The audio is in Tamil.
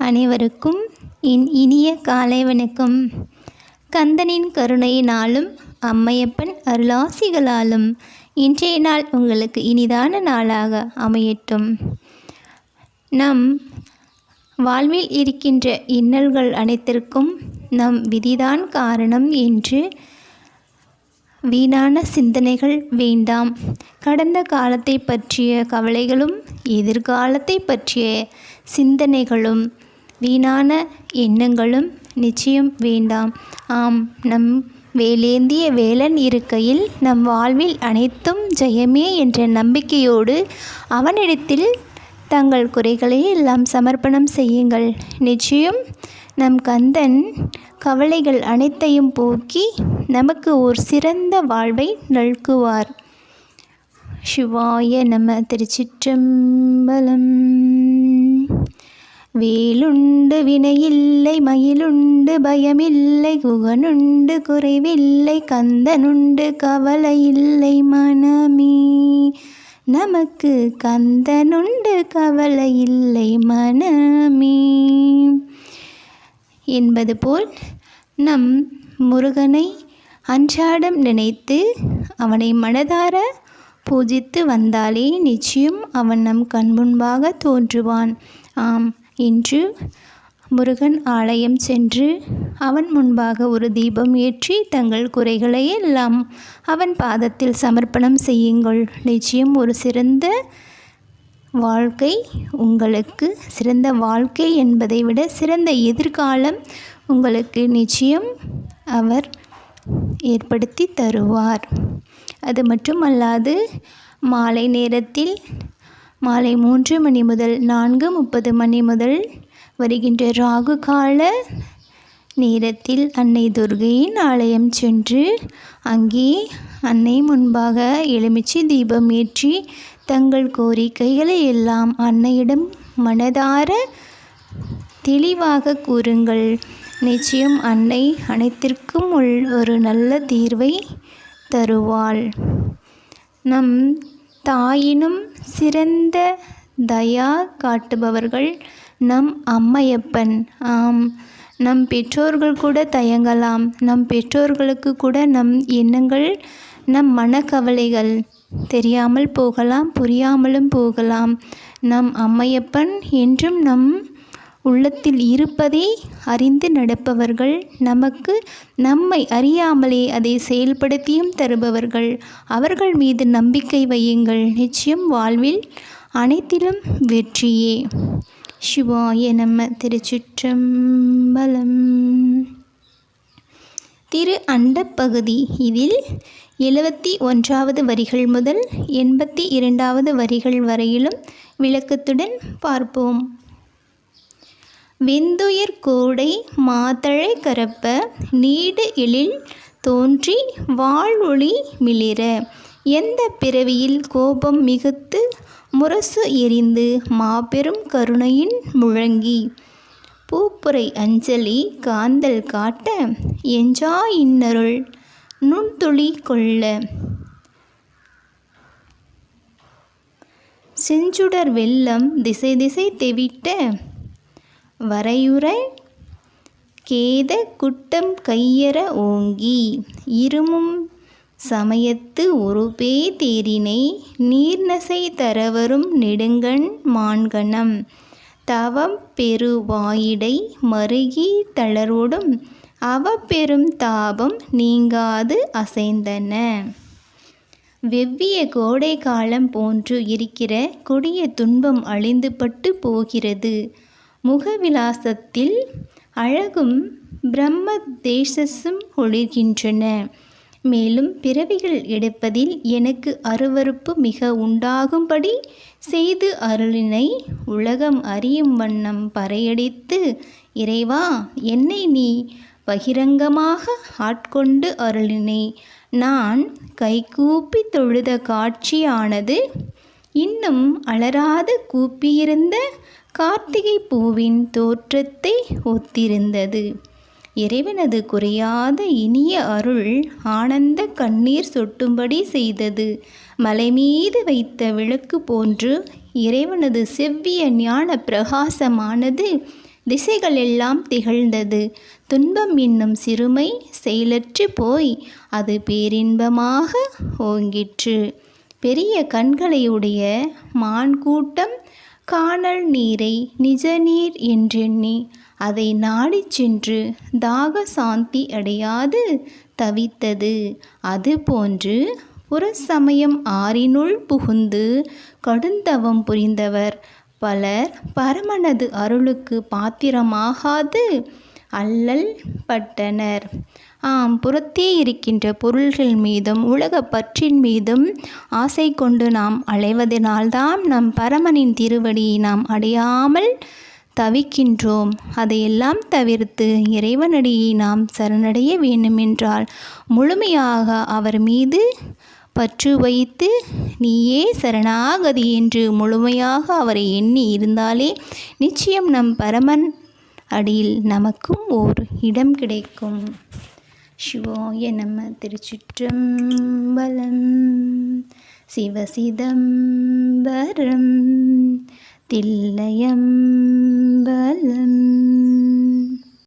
அனைவருக்கும் என் இனிய காலை வணக்கம். கந்தனின் கருணையினாலும் அம்மையப்பன் அருளாசிகளாலும் இன்றைய நாள் உங்களுக்கு இனிதான நாளாக அமையட்டும். நம் வாழ்வில் இருக்கின்ற இன்னல்கள் அனைத்திற்கும் நம் விதிதான் காரணம் என்று வீணான சிந்தனைகள் வேண்டாம். கடந்த காலத்தை பற்றிய கவலைகளும் எதிர்காலத்தை பற்றிய சிந்தனைகளும் வீணான எண்ணங்களும் நிச்சயம் வேண்டாம். ஆம் நம் வேலேந்திய வேலன் இருக்கையில் நம் வாழ்வில் அனைத்தும் ஜெயமே என்ற நம்பிக்கையோடு அவனிடத்தில் தங்கள் குறைகளை எல்லாம் சமர்ப்பணம் செய்யுங்கள். நிச்சயம் நம் கந்தன் கவலைகள் அனைத்தையும் போக்கி நமக்கு ஒரு சிறந்த வாழ்வை நல்குவார். சிவாய நம திருச்சிற்றம்பலம். வேலுண்டு வினையில்லை மயிலுண்டு பயமில்லை குகனுண்டு குறைவில்லை கந்தனுண்டு கவலை இல்லை மனமே. நமக்கு கந்தனுண்டு கவலை இல்லை மனமே. என்பது போல் நம் முருகனை அன்றாடம் நினைத்து அவனை மனதார பூஜித்து வந்தாலே நிச்சயம் அவன் நம் கண்முன்பாக தோன்றுவான். ஆம் இன்று முருகன் ஆலயம் சென்று அவன் முன்பாக ஒரு தீபம் ஏற்றி தங்கள் குறைகளை எல்லாம் அவன் பாதத்தில் சமர்ப்பணம் செய்யுங்கள். நிச்சயம் ஒரு சிறந்த வாழ்க்கை உங்களுக்கு சிறந்த வாழ்க்கை என்பதை விட சிறந்த எதிர்காலம் உங்களுக்கு நிச்சயம் அவர் ஏற்படுத்தி தருவார். அது மட்டுமல்லாது மாலை நேரத்தில் மாலை மூன்று மணி முதல் நான்கு முப்பது மணி முதல் வருகின்ற ராகு கால நேரத்தில் அன்னை துர்கையின் ஆலயம் சென்று அங்கே அன்னை முன்பாக எலுமிச்சை தீபம் ஏற்றி தங்கள் கோரிக்கைகளை எல்லாம் அன்னையிடம் மனதார தெளிவாக கூறுங்கள். நிச்சயம் அன்னை அனைத்திற்கும் உள் ஒரு நல்ல தீர்வை தருவாள். நம் தாயினும் சிறந்த தயா காட்டுபவர்கள் நம் அம்மையப்பன். ஆம் நம் பெற்றோர்கள் கூட தயங்கலாம். நம் பெற்றோர்களுக்கு கூட நம் எண்ணங்கள் நம் மனக்கவலைகள் தெரியாமல் போகலாம் புரியாமலும் போகலாம். நம் அம்மையப்பன் என்றும் நம் உள்ளத்தில் இருப்பதை அறிந்து நடப்பவர்கள் நமக்கு நம்மை அறியாமலே அதை செயல்படுத்தியும் தருபவர்கள். அவர்கள் மீது நம்பிக்கை வையுங்கள். நிச்சயம் வாழ்வில் அனைத்திலும் வெற்றியே. சிவாய நம்ம திருச்சிற்றம்பலம். திரு அண்டப்பகுதி இதில் எழுபத்தி ஒன்றாவது வரிகள் முதல் எண்பத்தி இரண்டாவது வரிகள் வரையிலும் விளக்கத்துடன் பார்ப்போம். வெந்துயிர் கோடை மாதழை கரப்ப நீடு எழில் தோன்றி வாழ்வொளி மிளிர. எந்த பிறவியில் கோபம் மிகுத்து முரசு எரிந்து மாபெரும் கருணையின் முழங்கி. பூப்புரை அஞ்சலி காந்தல் காட்ட எஞ்சா இன்னருள் நுண்துளி கொள்ள. செஞ்சுடர் வெள்ளம் திசை திசை தெவிட்ட வரையுறை கேத குட்டம் கையற ஓங்கி இருமும் சமயத்து ஒருபே தேரினை நீர்நசை தரவரும் நெடுங்கண் மான்கணம். தவம் பெருவாயிடை மருகி தளரோடும் அவப்பெரும் தாபம் நீங்காது அசைந்தன. வெவ்விய கோடை காலம் போன்று இருக்கிற கொடிய துன்பம் அழிந்துபட்டு போகிறது. முகவிலாசத்தில் அழகும் பிரம்ம தேசஸும் ஒளிர்கின்றன. மேலும் பிறவிகள் எடுப்பதில் எனக்கு அருவறுப்பு மிக உண்டாகும்படி செய்து அருளினை உலகம் அறியும் வண்ணம் பறையடித்து இறைவா என்னை நீ பகிரங்கமாக ஆட்கொண்டு அருளினை. நான் கைகூப்பி தொழுத காட்சியானது இன்னும் அலராது கூப்பியிருந்த கார்த்திகை பூவின் தோற்றத்தை ஒத்திருந்தது. இறைவனது குறையாத இனிய அருள் ஆனந்த கண்ணீர் சொட்டும்படி செய்தது. மலை மீது வைத்த விளக்கு போன்று இறைவனது செவ்விய ஞான பிரகாசமானது திசைகளெல்லாம் திகழ்ந்தது. துன்பம் என்னும் சிறுமை செயலற்று போய் அது பேரின்பமாக ஓங்கிற்று. பெரிய கண்களையுடைய மான் கூட்டம் காணல் நீரை நிஜ நீர் என்றெண்ணி அதை நாடி சென்று தாக சாந்தி அடையாது தவித்தது. அதுபோன்று புறசமயம் ஆறினுள் புகுந்து கடுந்தவம் புரிந்தவர். பலர் பரமனது அருளுக்கு பாத்திரமாகாது அல்லல் பட்டனர். ஆம் புறத்தே இருக்கின்ற பொருள்கள் மீதும் உலகப் பற்றின் மீதும் ஆசை கொண்டு நாம் அலைவதனால்தான் நம் பரமனின் திருவடியை நாம் அடையாமல் தவிக்கின்றோம். அதையெல்லாம் தவிர்த்து இறைவனடியை நாம் சரணடைய வேண்டுமென்றால் முழுமையாக அவர் மீது பற்று வைத்து நீயே சரணாகதி என்று முழுமையாக அவரை எண்ணி இருந்தாலே நிச்சயம் நம் பரமன் அடியில் நமக்கும் ஓர் இடம் கிடைக்கும். சிவாய நம்ம திருச்சிற்றம்பலம். சிவசிதம்பரம் தில்லையம்பலம்.